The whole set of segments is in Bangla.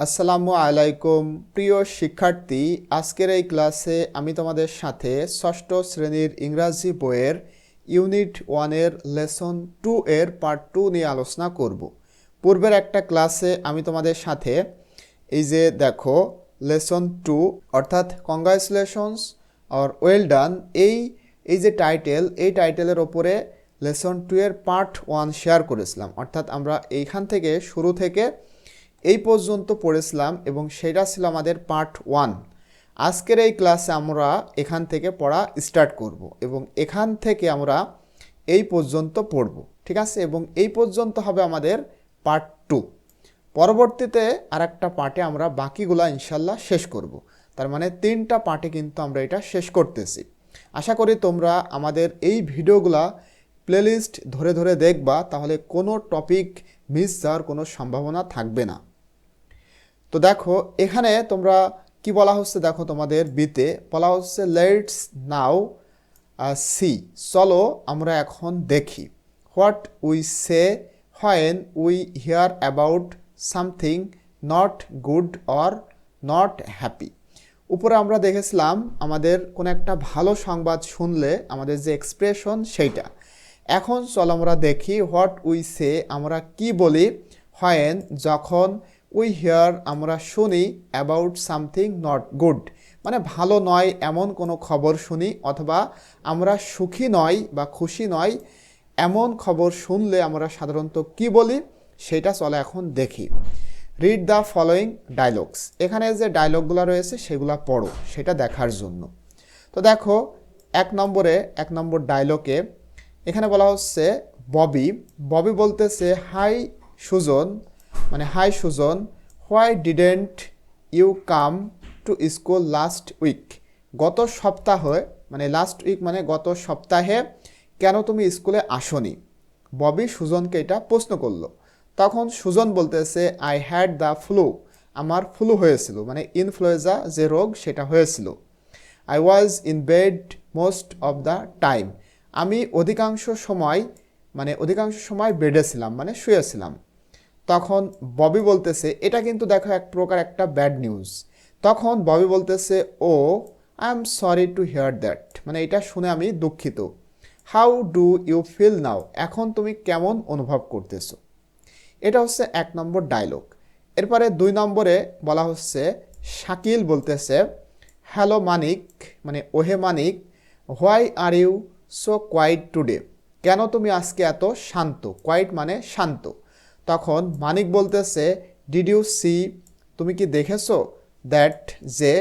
আসসালামু আলাইকুম। প্রিয় শিক্ষার্থী, আজকের এই ক্লাসে আমি তোমাদের সাথে ষষ্ঠ শ্রেণির ইংরাজি বইয়ের ইউনিট ওয়ানের লেসন টু এর পার্ট টু নিয়ে আলোচনা করব। পূর্বের একটা ক্লাসে আমি তোমাদের সাথে এই যে দেখো, লেসন টু অর্থাৎ কংগ্রাচুলেশনস অর ওয়েল ডান, এই এই যে টাইটেল, এই টাইটেলের ওপরে লেসন টু এর পার্ট ওয়ান শেয়ার করেছিলাম। অর্থাৎ আমরা এইখান থেকে শুরু থেকে এই পর্যন্ত পড়েছিলাম এবং সেটা ছিল আমাদের পার্ট ওয়ান আজকের এই ক্লাসে আমরা এখান থেকে পড়া স্টার্ট করব এবং এখান থেকে আমরা এই পর্যন্ত পড়ব, ঠিক আছে? এবং এই পর্যন্ত হবে আমাদের পার্ট টু পরবর্তীতে আর একটা পার্টে আমরা বাকিগুলা ইনশাল্লাহ শেষ করব। তার মানে তিনটা পার্টে কিন্তু আমরা এটা শেষ করতেছি। আশা করি তোমরা আমাদের এই ভিডিওগুলা প্লেলিস্ট ধরে ধরে দেখবা, তাহলে কোনো টপিক মিস যাওয়ার কোনো সম্ভাবনা থাকবে না। তো দেখো, এখানে তোমরা কি বলা হচ্ছে? দেখো তোমাদের বিতে বলা হচ্ছে লেটস নাও সি চলো আমরা এখন দেখি। What we say when we hear about something not good or not happy উপরে আমরা দেখেছিলাম, আমাদের কোনো একটা ভালো সংবাদ শুনলে আমাদের যে এক্সপ্রেশন সেইটা। এখন চল আমরা দেখি হোয়াট উই সে আমরা কি বলি? হোয়েন যখন উই হিয়ার আমরা শুনি অ্যাবাউট সামথিং নট গুড মানে ভালো নয়, এমন কোনো খবর শুনি, অথবা আমরা সুখী নয় বা খুশি নয়, এমন খবর শুনলে আমরা সাধারণত কি বলি? সেটা চলে এখন দেখি। রিড দ্য ফলোয়িং ডায়লগস এখানে যে ডায়লগগুলো রয়েছে, সেগুলো পড়ো, সেটা দেখার জন্য। তো দেখো, এক নম্বরে, এক নম্বর ডায়লগে এখানে বলা হচ্ছে ববি। ববি বলতেছে হাই সুজন। মানে hi Sujan, why didn't you come to school last week? গত সপ্তাহে মানে লাস্ট উইক মানে গত সপ্তাহে কেন তুমি স্কুলে আসনি? ববি সুজনকে এটা প্রশ্ন করল। তখন সুজন বলতেছে আই হ্যাড দ্য ফ্লু আমার ফ্লু হয়েছিল মানে ইনফ্লুয়েজা যে রোগ সেটা হয়েছিল। I was in bed most of the time আমি অধিকাংশ সময় মানে অধিকাংশ সময় বেডে ছিলাম মানে শুয়েছিলাম তখন ববি বলতেছে, এটা কিন্তু দেখো এক প্রকার একটা ব্যাড নিউজ তখন ববি বলতেছে, ও I am sorry to hear that মানে এটা শুনে আমি দুঃখিত। How do you feel now এখন তুমি কেমন অনুভব করতেছো? এটা হচ্ছে এক নম্বর ডায়লগ এরপরে দুই নম্বরে বলা হচ্ছে, শাকিল বলতেছে হ্যালো মানিক মানে ওহে Manik why are you so quiet today কেন তুমি আজকে এত শান্ত? কোয়াইট মানে শান্ত। তখন মানিক বলতেছে ডিড ইউ সি তুমি কি দেখেছ দ্যাট যে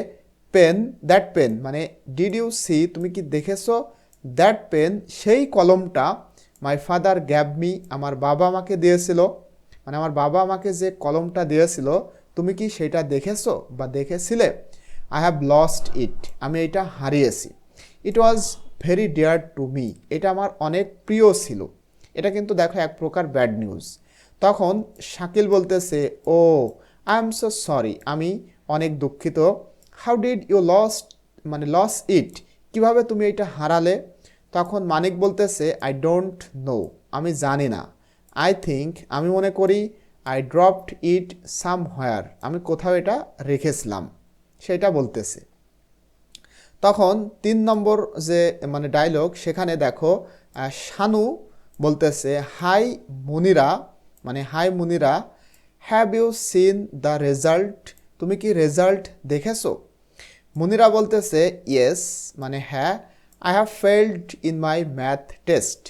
পেন দ্যাট পেন মানে ডিড ইউ সি তুমি কি দেখেছ দ্যাট পেন সেই কলমটা মাই ফাদার গ্যাব মি আমার বাবা আমাকে দিয়েছিল। মানে আমার বাবা আমাকে যে কলমটা দিয়েছিল, তুমি কি সেটা দেখেছ বা দেখেছিলে? আই হ্যাভ লস্ট ইট আমি এটা হারিয়েছি। It was very dear to me এটা আমার অনেক প্রিয় ছিল। এটা কিন্তু দেখো এক প্রকার ব্যাড নিউজ তখন শাকিল বলতেছে, oh I am so sorry আমি অনেক দুঃখিত। হাউ ডিড ইউ লস্ট মানে লস ইট কীভাবে তুমি এটা হারালে? তখন মানিক বলতেছে আই ডোন্ট নো আমি জানি না। আই থিঙ্ক আমি মনে করি আই ড্রপড ইট সাম হোয়ার আমি কোথাও এটা রেখেছিলাম। সেটা বলতেছে। তখন তিন নম্বর যে মানে ডায়লগ সেখানে দেখো শানু বলতেছে হাই মুনিরা। মানে hi Munira have you seen the result তুমি কি রেজাল্ট দেখেছ? মুনিরা বলতেছে ইয়েস মানে হ্যাঁ I have failed in my math test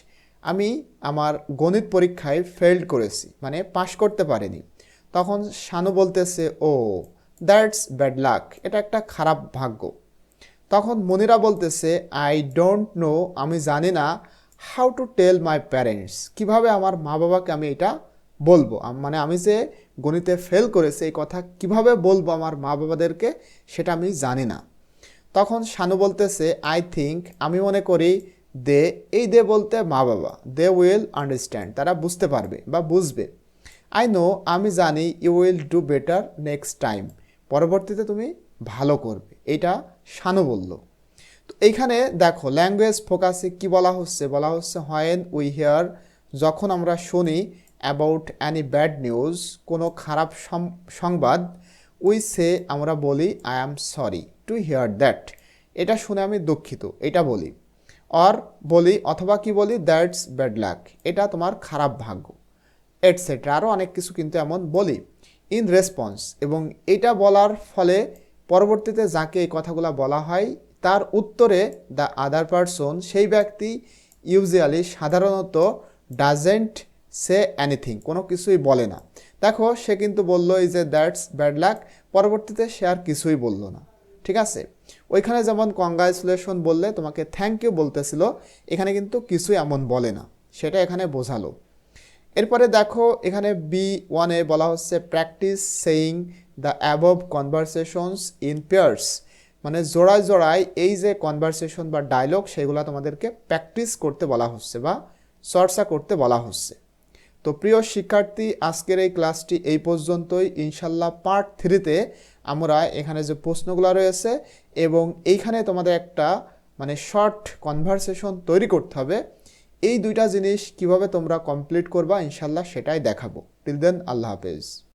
আমি আমার গণিত পরীক্ষায় ফেল্ড করেছি মানে পাশ করতে পারিনি। তখন শানু বলতেছে, ও দ্যাটস ব্যাড লাক এটা একটা খারাপ ভাগ্য। তখন মনিরা বলতেছে আই ডোন্ট নো আমি জানি না how to tell my parents কীভাবে আমার মা বাবাকে আমি এটা বলব। মানে আমি যে গণিতে ফেল করেছি, এই কথা কীভাবে বলব আমার মা বাবাদেরকে, সেটা আমি জানি না। তখন শানু বলতেছে আই থিঙ্ক আমি মনে করি দে এই দে বলতে মা বাবা। দে উইল আন্ডারস্ট্যান্ড তারা বুঝতে পারবে বা বুঝবে। আই নো আমি জানি you will do better next time পরবর্তীতে তুমি ভালো করবে। এটা শানু বলল। তো এইখানে দেখো ল্যাঙ্গুয়েজ ফোকাসে কি বলা হচ্ছে? বলা হচ্ছে হোয়েন উই হেয়ার যখন আমরা শুনি অ্যাবাউট অ্যানি ব্যাড নিউজ কোনো খারাপ সংবাদ, উই সে, আমরা বলি I am sorry to hear that এটা শুনে আমি দুঃখিত, এটা বলি। অর বলি, অথবা কি বলি দ্যাটস ব্যাড লাক এটা তোমার খারাপ ভাগ্য এটসেট্রা আরও অনেক কিছু কিন্তু এমন বলি। ইন রেসপন্স এবং এটা বলার ফলে পরবর্তীতে যাকে এই কথাগুলো বলা হয়, তার উত্তরে দ্য আদার পারসন সেই ব্যক্তি ইউজুয়ালি সাধারণত ডাজেন্ট সে অ্যানিথিং কোনো কিছুই বলে না। দেখো, সে কিন্তু বলল এই যে দ্যাটস ব্যাড লাক পরবর্তীতে সে আর কিছুই বলল না। ঠিক আছে? ওইখানে যেমন কংগ্রাচুলেশন বললে, তোমাকে থ্যাংক ইউ বলতেছিল, এখানে কিন্তু কিছুই এমন বলে না। সেটা এখানে বোঝালো। এরপরে দেখো, এখানে বি ওয়ানে বলা হচ্ছে practice saying the above conversations in pairs মানে জোড়ায় জোড়ায় এই যে কনভারসেশন বা ডায়লগ সেগুলো তোমাদেরকে প্র্যাকটিস করতে বলা হচ্ছে বা চর্চা করতে বলা হচ্ছে। তো প্রিয় শিক্ষার্থী, আজকের এই ক্লাসটি এই পর্যন্তই। ইনশাল্লাহ পার্ট থ্রিতে আমরা এখানে যে প্রশ্নগুলো রয়েছে এবং এইখানে তোমাদের একটা মানে শর্ট কনভারসেশন তৈরি করতে হবে। এই দুইটা জিনিস কীভাবে তোমরা কমপ্লিট করবা ইনশাল্লাহ সেটাই দেখাবো। টিল দেন আল্লাহ হাফেজ।